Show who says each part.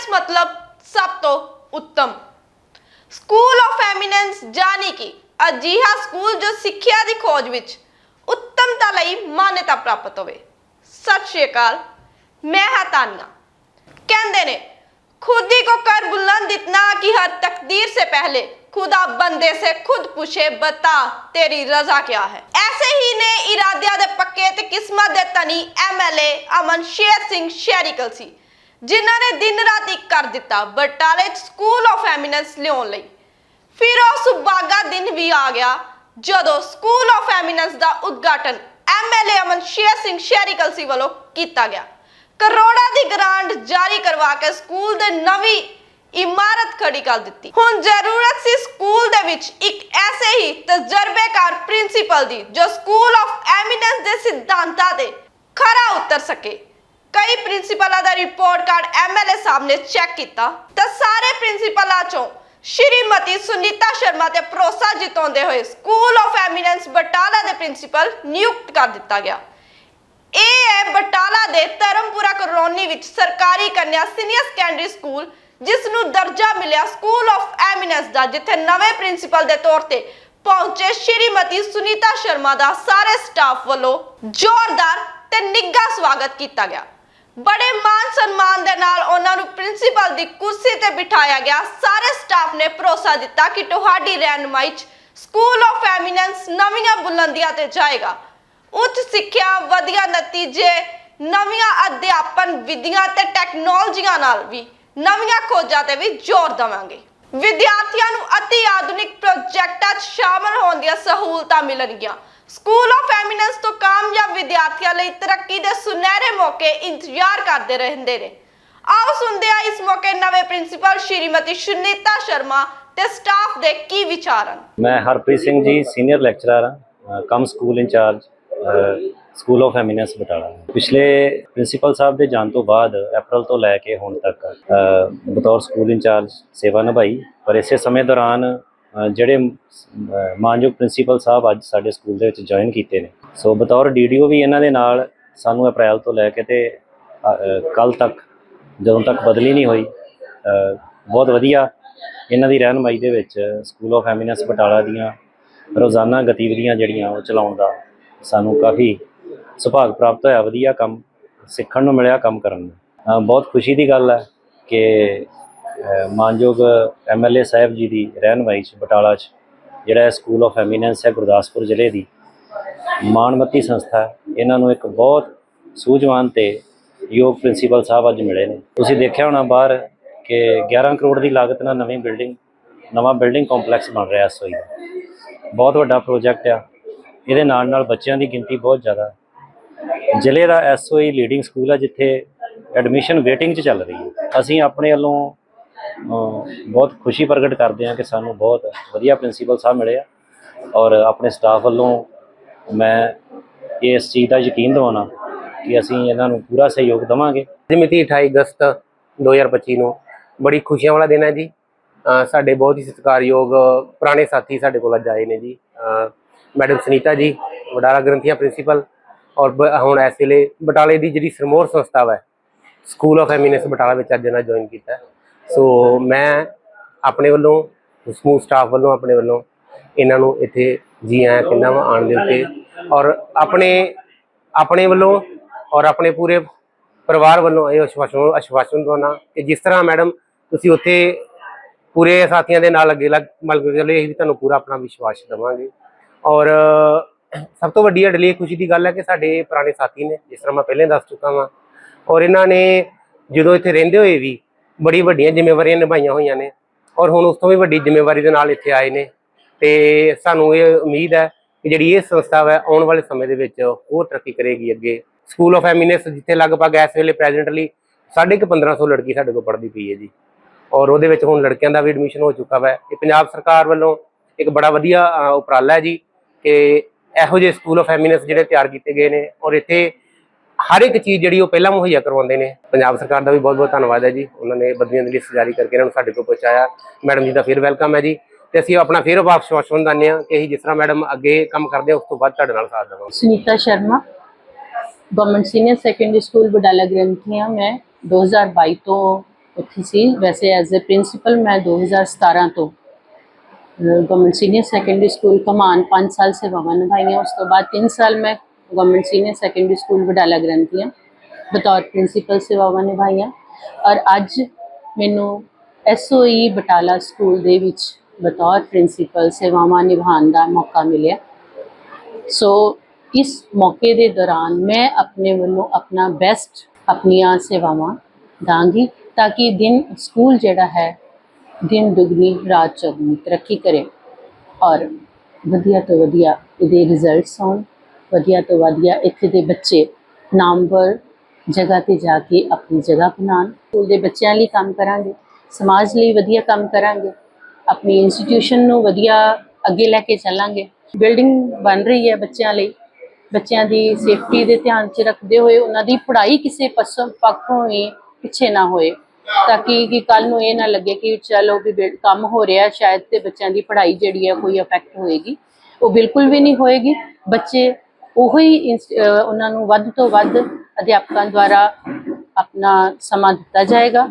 Speaker 1: Eminence ਮਤਲਬ ਸਭ ਤੋਂ ਉੱਤਮ ਸਕੂਲ ਆਫ ਐਮੀਨੈਂਸ ਜਾਣੀ ਕਿ ਅਜਿਹਾ ਸਕੂਲ ਜੋ ਸਿੱਖਿਆ ਦੀ ਖੋਜ ਵਿੱਚ ਉੱਤਮਤਾ ਲਈ ਮਾਨਤਾ ਪ੍ਰਾਪਤ ਹੋਵੇ ਸਤਿ ਸ਼੍ਰੀ ਅਕਾਲ ਮੈਂ ਹਾਂ ਤਾਨੀਆ कहते ने खुद ही को कर बुलंद इतना कि हर तकदीर से पहले खुदा बंदे से खुद पूछे बता तेरी रजा क्या है ऐसे ही ने इरादिया दे पक्के ते किस्मत दे तनी एमएलए अमन शेर सिंह ਸ਼ੈਰੀਕਲ ਸੀ ਜਿਨ੍ਹਾਂ ਨੇ ਦਿਨ ਰਾਤ ਇੱਕ ਕਰ ਦਿੱਤਾ ਬਟਾਲੇ ਸਕੂਲ ਆਫ ਐਮੀਨੈਂਸ ਲਿਆਉਣ ਲਈ। ਫਿਰ ਉਹ ਸੁਭਾਗਾ ਦਿਨ ਵੀ ਆ ਗਿਆ ਜਦੋਂ ਸਕੂਲ ਆਫ ਐਮੀਨੈਂਸ ਦਾ ਉਦਘਾਟਨ ਐਮਐਲਏ ਅਮਨ ਸ਼ੇਰ ਸਿੰਘ ਸ਼ਹਿਰੀਕਲ ਸੀ ਵੱਲੋਂ ਕੀਤਾ ਗਿਆ। ਕਰੋੜਾਂ ਦੀ ਗ੍ਰਾਂਟ ਜਾਰੀ ਕਰਵਾ ਕੇ ਸਕੂਲ ਦੇ ਨਵੀਂ ਇਮਾਰਤ ਖੜੀ ਕਰ ਦਿੱਤੀ। ਹੁਣ ਜ਼ਰੂਰਤ ਸੀ ਸਕੂਲ ਦੇ ਵਿੱਚ ਇੱਕ ਐਸੇ ਹੀ ਤਜਰਬੇਕਾਰ ਪ੍ਰਿੰਸੀਪਲ ਦੀ ਜੋ ਸਕੂਲ ਆਫ ਐਮੀਨੈਂਸ ਦੇ ਸਿਧਾਂਤਾਂ ਤੇ ਖਰਾ ਉਤਰ ਸਕੇ। ਕਈ ਪ੍ਰਿੰਸੀਪਲਾਂ ਦਾ ਰਿਪੋਰਟ ਕਾਰਡ ਐਮਐਲਏ ਸਾਹਿਬ ਨੇ ਚੈੱਕ ਕੀਤਾ ਤਾਂ ਸਾਰੇ ਪ੍ਰਿੰਸੀਪਲਾਂ ਚੋਂ ਸ਼੍ਰੀਮਤੀ ਸੁਨੀਤਾ ਸ਼ਰਮਾ ਤੇ ਭਰੋਸਾ ਜਿਤਾਉਂਦੇ ਹੋਏ ਸਕੂਲ ਆਫ ਐਮੀਨੈਂਸ ਬਟਾਲਾ ਦੇ ਪ੍ਰਿੰਸੀਪਲ ਨਿਯੁਕਤ ਕਰ ਦਿੱਤਾ ਗਿਆ। ਇਹ ਹੈ ਬਟਾਲਾ ਦੇ ਧਰਮਪੁਰਾ ਕਲੋਨੀ ਵਿੱਚ ਸਰਕਾਰੀ ਕੰਨਿਆ ਸੀਨੀਅਰ ਸੈਕੰਡਰੀ ਸਕੂਲ ਜਿਸ ਨੂੰ ਦਰਜਾ ਮਿਲਿਆ ਸਕੂਲ ਆਫ ਐਮੀਨੈਂਸ ਦਾ, ਜਿੱਥੇ ਨਵੇਂ ਪ੍ਰਿੰਸੀਪਲ ਦੇ ਤੌਰ ਤੇ ਪਹੁੰਚੇ ਸ਼੍ਰੀਮਤੀ ਸੁਨੀਤਾ ਸ਼ਰਮਾ ਦਾ ਸਾਰੇ ਸਟਾਫ ਵੱਲੋਂ ਜ਼ੋਰਦਾਰ ਤੇ ਨਿੱਘਾ ਸਵਾਗਤ ਕੀਤਾ ਗਿਆ। ਬੜੇ ਮਾਨ ਸਨਮਾਨ ਦੇ ਨਾਲ ਉਹਨਾਂ ਨੂੰ ਪ੍ਰਿੰਸੀਪਲ ਦੀ ਕੁਰਸੀ ਤੇ ਬਿਠਾਇਆ ਗਿਆ। ਸਾਰੇ ਸਟਾਫ ਨੇ ਭਰੋਸਾ ਦਿੱਤਾ ਕਿ ਤੁਹਾਡੀ ਰਹਿਨੁਮਾਈ 'ਚ ਸਕੂਲ ਆਫ ਐਮੀਨੈਂਸ ਨਵੀਆਂ ਬੁਲੰਦੀਆਂ ਤੇ ਜਾਏਗਾ। ਉੱਚ ਸਿੱਖਿਆ, ਵਧੀਆ ਨਤੀਜੇ, ਨਵੀਆਂ ਅਧਿਆਪਨ ਵਿਧੀਆਂ ਤੇ ਟੈਕਨੋਲੋਜੀਆਂ ਨਾਲ ਵੀ ਨਵੀਆਂ ਖੋਜਾਂ ਤੇ ਵੀ ਜ਼ੋਰ ਦੇਵਾਂਗੇ। ਵਿਦਿਆਰਥੀਆਂ ਨੂੰ ਅਤੀ ਆਧੁਨਿਕ ਪ੍ਰੋਜੈਕਟਾਂ 'ਚ ਸ਼ਾਮਲ ਹੋਣ ਦੀਆਂ ਸਹੂਲਤਾਂ ਮਿਲਣਗੀਆਂ। ਸਕੂਲ ਆਫ ਐਮੀਨੈਂਸ ਤੋਂ ਕਾਮਯਾਬ ਵਿਦਿਆਰਥੀਆਂ ਲਈ ਤਰੱਕੀ ਦੇ ਸੁਨਹਿਰੇ ਮੌਕੇ ਇੰਤਜ਼ਾਰ ਕਰਦੇ ਰਹਿੰਦੇ ਨੇ। ਆਓ ਸੁਣਦੇ ਆ ਇਸ ਮੌਕੇ ਨਵੇਂ ਪ੍ਰਿੰਸੀਪਲ ਸ਼੍ਰੀਮਤੀ ਸੁਨੀਤਾ ਸ਼ਰਮਾ ਤੇ ਸਟਾਫ ਦੇ ਕੀ ਵਿਚਾਰ ਹਨ।
Speaker 2: ਮੈਂ ਹਰਪ੍ਰੀਤ ਸਿੰਘ ਜੀ ਸੀਨੀਅਰ ਲੈਕਚਰਰ ਹਾਂ cum school incharge school of eminence Batala. ਪਿਛਲੇ ਪ੍ਰਿੰਸੀਪਲ ਸਾਹਿਬ ਦੇ ਜਾਣ ਤੋਂ ਬਾਅਦ ਅਪ੍ਰੈਲ ਤੋਂ ਲੈ ਕੇ ਹੁਣ ਤੱਕ ਬਤੌਰ ਸਕੂਲ ਇੰਚਾਰਜ ਸੇਵਾ ਨਿਭਾਈ, ਪਰ ਇਸੇ ਸਮੇਂ ਦੌਰਾਨ ਜਿਹੜੇ ਮਾਨਯੋਗ ਪ੍ਰਿੰਸੀਪਲ ਸਾਹਿਬ ਅੱਜ ਸਾਡੇ ਸਕੂਲ ਦੇ ਵਿੱਚ ਜੁਆਇਨ ਕੀਤੇ ਨੇ। ਸੋ ਬਤੌਰ ਡੀਡੀਓ ਵੀ ਇਹਨਾਂ ਦੇ ਨਾਲ ਸਾਨੂੰ ਅਪ੍ਰੈਲ ਤੋਂ ਲੈ ਕੇ ਤੇ ਕੱਲ ਤੱਕ ਜਦੋਂ ਤੱਕ ਬਦਲੀ ਨਹੀਂ ਹੋਈ ਬਹੁਤ ਵਧੀਆ ਇਹਨਾਂ ਦੀ ਰਹਿਨਮਾਈ ਦੇ ਵਿੱਚ ਸਕੂਲ ਆਫ ਐਮੀਨੈਂਸ ਬਟਾਲਾ ਦੀਆਂ ਰੋਜ਼ਾਨਾ ਗਤੀਵਿਧੀਆਂ ਜਿਹੜੀਆਂ ਉਹ ਚਲਾਉਣ ਦਾ ਸਾਨੂੰ ਕਾਫੀ ਸੁਭਾਗ ਪ੍ਰਾਪਤ ਹੋਇਆ, ਵਧੀਆ ਕੰਮ ਸਿੱਖਣ ਨੂੰ ਮਿਲਿਆ ਕੰਮ ਕਰਨ ਨੂੰ। ਬਹੁਤ ਖੁਸ਼ੀ ਦੀ ਗੱਲ ਹੈ ਕਿ ਮਾਨਯੋਗ ਐਮਐਲਏ ਸਾਹਿਬ ਜੀ ਦੀ ਰਹਿਨਮਾਈ 'ਚ, ਬਟਾਲਾ 'ਚ, ਜਿਹੜਾ ਸਕੂਲ ਆਫ ਐਮੀਨੈਂਸ ਹੈ ਗੁਰਦਾਸਪੁਰ ਜ਼ਿਲ੍ਹੇ ਦੀ ਮਾਣਮੱਤੀ ਸੰਸਥਾ ਇਹਨਾਂ ਨੂੰ ਇੱਕ ਬਹੁਤ ਸੂਝਵਾਨ ਤੇ ਯੋਗ ਪ੍ਰਿੰਸੀਪਲ ਸਾਹਿਬ ਅੱਜ ਮਿਲੇ ਨੇ। ਤੁਸੀਂ ਦੇਖਿਆ ਹੋਣਾ ਬਾਹਰ ਕਿ 11 ਕਰੋੜ ਦੀ ਲਾਗਤ ਨਾਲ ਨਵੀਂ ਬਿਲਡਿੰਗ, ਨਵਾਂ ਬਿਲਡਿੰਗ ਕੰਪਲੈਕਸ ਬਣ ਰਿਹਾ ਸੋਈ ਦਾ। ਬਹੁਤ ਵੱਡਾ ਪ੍ਰੋਜੈਕਟ ਆ। ਇਹਦੇ ਨਾਲ ਨਾਲ ਬੱਚਿਆਂ ਦੀ ਗਿਣਤੀ ਬਹੁਤ ਜ਼ਿਆਦਾ। ਜ਼ਿਲ੍ਹੇ ਦਾ ਐਸਓਈ ਲੀਡਿੰਗ ਸਕੂਲ ਆ, ਜਿੱਥੇ ਐਡਮਿਸ਼ਨ ਵੇਟਿੰਗ 'ਚ ਚੱਲ ਰਹੀ ਹੈ। ਅਸੀਂ ਆਪਣੇ ਵੱਲੋਂ ਬਹੁਤ ਖੁਸ਼ੀ ਪ੍ਰਗਟ ਕਰਦੇ ਹਾਂ ਕਿ ਸਾਨੂੰ ਬਹੁਤ ਵਧੀਆ ਪ੍ਰਿੰਸੀਪਲ ਸਾਹਿਬ ਮਿਲੇ ਆ ਔਰ ਆਪਣੇ ਸਟਾਫ ਵੱਲੋਂ ਮੈਂ ਇਸ ਚੀਜ਼ ਦਾ ਯਕੀਨ ਦਿਵਾਉਣਾ ਕਿ ਅਸੀਂ ਇਹਨਾਂ ਨੂੰ ਪੂਰਾ ਸਹਿਯੋਗ ਦੇਵਾਂਗੇ।
Speaker 3: ਅੱਜ ਮਿਤੀ 28 ਅਗਸਤ 2025 ਨੂੰ ਬੜੀ ਖੁਸ਼ੀਆਂ ਵਾਲਾ ਦਿਨ ਹੈ ਜੀ। ਸਾਡੇ ਬਹੁਤ ਹੀ ਸਤਿਕਾਰਯੋਗ ਪੁਰਾਣੇ ਸਾਥੀ ਸਾਡੇ ਕੋਲ ਅੱਜ ਆਏ ਨੇ ਜੀ। ਮੈਡਮ ਸੁਨੀਤਾ ਜੀ, ਵਡਾਲਾ ਗ੍ਰੰਥੀਆਂ ਪ੍ਰਿੰਸੀਪਲ ਔਰ ਬ- ਹੁਣ ਇਸ ਵੇਲੇ ਬਟਾਲੇ ਦੀ ਜਿਹੜੀ ਸਰਮੋਰ ਸੰਸਥਾ ਹੈ ਸਕੂਲ ਆਫ ਐਮੀਨੈਂਸ ਬਟਾਲਾ ਵਿੱਚ ਅੱਜ ਇਹਨਾਂ ਜੁਆਇਨ ਕੀਤਾ। ਸੋ ਮੈਂ ਆਪਣੇ ਵੱਲੋਂ, ਸਮੂਹ ਸਟਾਫ ਵੱਲੋਂ, ਆਪਣੇ ਵੱਲੋਂ ਇਹਨਾਂ ਨੂੰ ਇੱਥੇ ਜੀ ਆਇਆਂ ਕਹਿੰਦਾ ਵਾ ਆਉਣ ਦੇ ਉੱਤੇ ਔਰ ਆਪਣੇ ਆਪਣੇ ਵੱਲੋਂ ਔਰ ਆਪਣੇ ਪੂਰੇ ਪਰਿਵਾਰ ਵੱਲੋਂ ਇਹ ਆਸ਼ਵਾਸਨ ਅਸ਼ਵਾਸਨ ਦਵਾਉਣਾ ਕਿ ਜਿਸ ਤਰ੍ਹਾਂ ਮੈਡਮ ਤੁਸੀਂ ਉੱਥੇ ਪੂਰੇ ਸਾਥੀਆਂ ਦੇ ਨਾਲ ਅੱਗੇ ਲੱਗ, ਮਤਲਬ ਕਿ ਚਲੋ ਇਹ ਵੀ ਤੁਹਾਨੂੰ ਪੂਰਾ ਆਪਣਾ ਵਿਸ਼ਵਾਸ ਦੇਵਾਂਗੇ। ਔਰ ਸਭ ਤੋਂ ਵੱਡੀ ਸਾਡੇ ਲਈ ਇਹ ਖੁਸ਼ੀ ਦੀ ਗੱਲ ਹੈ ਕਿ ਸਾਡੇ ਪੁਰਾਣੇ ਸਾਥੀ ਨੇ, ਜਿਸ ਤਰ੍ਹਾਂ ਮੈਂ ਪਹਿਲਾਂ ਦੱਸ ਚੁੱਕਾ ਹਾਂ ਔਰ ਇਹਨਾਂ ਨੇ ਜਦੋਂ ਇੱਥੇ ਰਹਿੰਦੇ ਹੋਏ ਵੀ ਬੜੀ ਵੱਡੀਆਂ ਜ਼ਿੰਮੇਵਾਰੀਆਂ ਨਿਭਾਈਆਂ ਹੋਈਆਂ ਨੇ ਔਰ ਹੁਣ ਉਸ ਤੋਂ ਵੀ ਵੱਡੀ ਜ਼ਿੰਮੇਵਾਰੀ ਦੇ ਨਾਲ ਇੱਥੇ ਆਏ ਨੇ ਤੇ ਸਾਨੂੰ ਇਹ ਉਮੀਦ ਹੈ ਕਿ ਜਿਹੜੀ ਇਹ ਸੰਸਥਾ ਹੈ ਆਉਣ ਵਾਲੇ ਸਮੇਂ ਦੇ ਵਿੱਚ ਹੋਰ ਤਰੱਕੀ ਕਰੇਗੀ ਅੱਗੇ। ਸਕੂਲ ਆਫ ਐਮੀਨੈਂਸ ਜਿੱਥੇ ਲਗਭਗ ਇਸ ਵੇਲੇ ਪ੍ਰੈਜ਼ੈਂਟਲੀ ਸਾਢੇ ਕੁ 1500 ਲੜਕੀ ਸਾਡੇ ਕੋਲ ਪੜ੍ਹਦੀ ਪਈ ਹੈ ਜੀ। ਔਰ ਉਹਦੇ ਵਿੱਚ ਹੁਣ ਲੜਕਿਆਂ ਦਾ ਵੀ ਐਡਮਿਸ਼ਨ ਹੋ ਚੁੱਕਾ ਹੈ ਇਹ ਪੰਜਾਬ ਸਰਕਾਰ ਵੱਲੋਂ ਇੱਕ ਬੜਾ ਵਧੀਆ ਉਪਰਾਲਾ ਹੈ ਜੀ ਕਿ ਇਹੋ ਜਿਹੇ ਸਕੂਲ ਆਫ ਐਮੀਨੈਂਸ ਜਿਹੜੇ ਤਿਆਰ ਕੀਤੇ ਗਏ ਨੇ ਔਰ ਇੱਥੇ ਹਰ ਇੱਕ ਚੀਜ਼ ਜਿਹੜੀ ਉਹ ਪਹਿਲਾਂ ਮੁਹੱਈਆ ਕਰਵਾਉਂਦੇ ਨੇ। ਪੰਜਾਬ ਸਰਕਾਰ ਦਾ ਵੀ ਬਹੁਤ ਬਹੁਤ ਧੰਨਵਾਦ ਹੈ ਜੀ। ਉਹਨਾਂ ਨੇ ਬਦਲੀਆਂ ਦੀ ਲਿਸਟ ਜਾਰੀ ਕਰਕੇ ਇਹਨਾਂ ਨੂੰ ਸਾਡੇ ਕੋਲ ਪਹੁੰਚਾਇਆ। ਮੈਡਮ ਜੀ ਦਾ ਫਿਰ ਵੈਲਕਮ ਹੈ ਜੀ। ਤੇ ਅਸੀਂ ਆਪਣਾ ਫਿਰ ਵਾਪਸ ਸ਼ਵਾਸਨ ਦਾਨੇ ਆ ਕਿ ਅਸੀਂ ਜਿਸ ਤਰ੍ਹਾਂ ਮੈਡਮ ਅੱਗੇ ਕੰਮ ਕਰਦੇ ਉਸ ਤੋਂ ਬਾਅਦ ਤੁਹਾਡੇ ਨਾਲ ਸਾਥ ਦੇਵਾਂਗੇ।
Speaker 4: Sunita Sharma government senior secondary school Badala Granthian ਮੈਂ 2022 ਤੋਂ ਉੱਥੇ ਸੀ। ਵੈਸੇ ਐਜ਼ ਅ ਪ੍ਰਿੰਸੀਪਲ ਮੈਂ 2017 ਤੋਂ ਗਵਰਨਮੈਂਟ ਸੀਨੀਅਰ ਸੈਕੰਡਰੀ ਸਕੂਲ ਕਮਾਨ 5 ਸਾਲ ਸੇਵਾਵਾਂ ਨਿਭਾਈਆਂ। ਉਸ ਤੋਂ ਬਾਅਦ 3 ਸਾਲ ਮੈਂ government senior secondary school Wadala Granthian ਬਤੌਰ ਪ੍ਰਿੰਸੀਪਲ ਸੇਵਾਵਾਂ ਨਿਭਾਈਆਂ ਔਰ ਅੱਜ ਮੈਨੂੰ ਐਸਓਈ ਬਟਾਲਾ ਸਕੂਲ ਦੇ ਵਿੱਚ ਬਤੌਰ ਪ੍ਰਿੰਸੀਪਲ ਸੇਵਾਵਾਂ ਨਿਭਾਉਣ ਦਾ ਮੌਕਾ ਮਿਲਿਆ ਸੋ ਇਸ ਮੌਕੇ ਦੇ ਦੌਰਾਨ ਮੈਂ ਆਪਣੇ ਵੱਲੋਂ ਆਪਣਾ ਬੈਸਟ ਆਪਣੀਆਂ ਸੇਵਾਵਾਂ ਦਾਂਗੀ ਤਾਂ ਕਿ ਦਿਨ ਸਕੂਲ ਜਿਹੜਾ ਹੈ ਦਿਨ ਦੁਗਣੀ ਰਾਤ ਚੌਗਣੀ ਤਰੱਕੀ ਕਰੇ ਔਰ ਵਧੀਆ ਤੋਂ ਵਧੀਆ ਇਹਦੇ ਰਿਜ਼ਲਟਸ ਆਉਣ ਵਧੀਆ ਤੋਂ ਵਧੀਆ ਇੱਥੇ ਦੇ ਬੱਚੇ ਨਾਮਵਰ ਜਗ੍ਹਾ ਤੇ ਜਾ ਕੇ ਆਪਣੀ ਜਗ੍ਹਾ ਬਣਾਉਣ, ਸਕੂਲ ਦੇ ਬੱਚਿਆਂ ਲਈ ਕੰਮ ਕਰਾਂਗੇ, ਸਮਾਜ ਲਈ ਵਧੀਆ ਕੰਮ ਕਰਾਂਗੇ, ਆਪਣੀ ਇੰਸਟੀਟਿਊਸ਼ਨ ਨੂੰ ਵਧੀਆ ਅੱਗੇ ਲੈ ਕੇ ਚੱਲਾਂਗੇ। ਬਿਲਡਿੰਗ ਬਣ ਰਹੀ ਹੈ ਬੱਚਿਆਂ ਲਈ, ਬੱਚਿਆਂ ਦੀ ਸੇਫਟੀ ਦੇ ਧਿਆਨ 'ਚ ਰੱਖਦੇ ਹੋਏ, ਉਹਨਾਂ ਦੀ ਪੜ੍ਹਾਈ ਕਿਸੇ ਪਾਸੋਂ ਪੱਖੋਂ ਹੀ ਪਿੱਛੇ ਨਾ ਹੋਏ, ਤਾਂ ਕਿ ਕਿ ਕੱਲ ਨੂੰ ਇਹ ਨਾ ਲੱਗੇ ਕਿ ਚਲੋ ਵੀ ਬਿਲ- ਕੰਮ ਹੋ ਰਿਹਾ, ਸ਼ਾਇਦ ਤੇ ਬੱਚਿਆਂ ਦੀ ਪੜ੍ਹਾਈ ਜਿਹੜੀ ਹੈ ਕੋਈ ਅਫੈਕਟ ਹੋਏਗੀ, ਉਹ ਬਿਲਕੁਲ ਵੀ ਨਹੀਂ ਹੋਏਗੀ। ਬੱਚੇ ਉਹੀ ਇੰਸ- ਉਹਨਾਂ ਨੂੰ ਵੱਧ ਤੋਂ ਵੱਧ ਅਧਿਆਪਕਾਂ ਦੁਆਰਾ ਆਪਣਾ ਸਮਾਂ ਦਿੱਤਾ ਜਾਏਗਾ।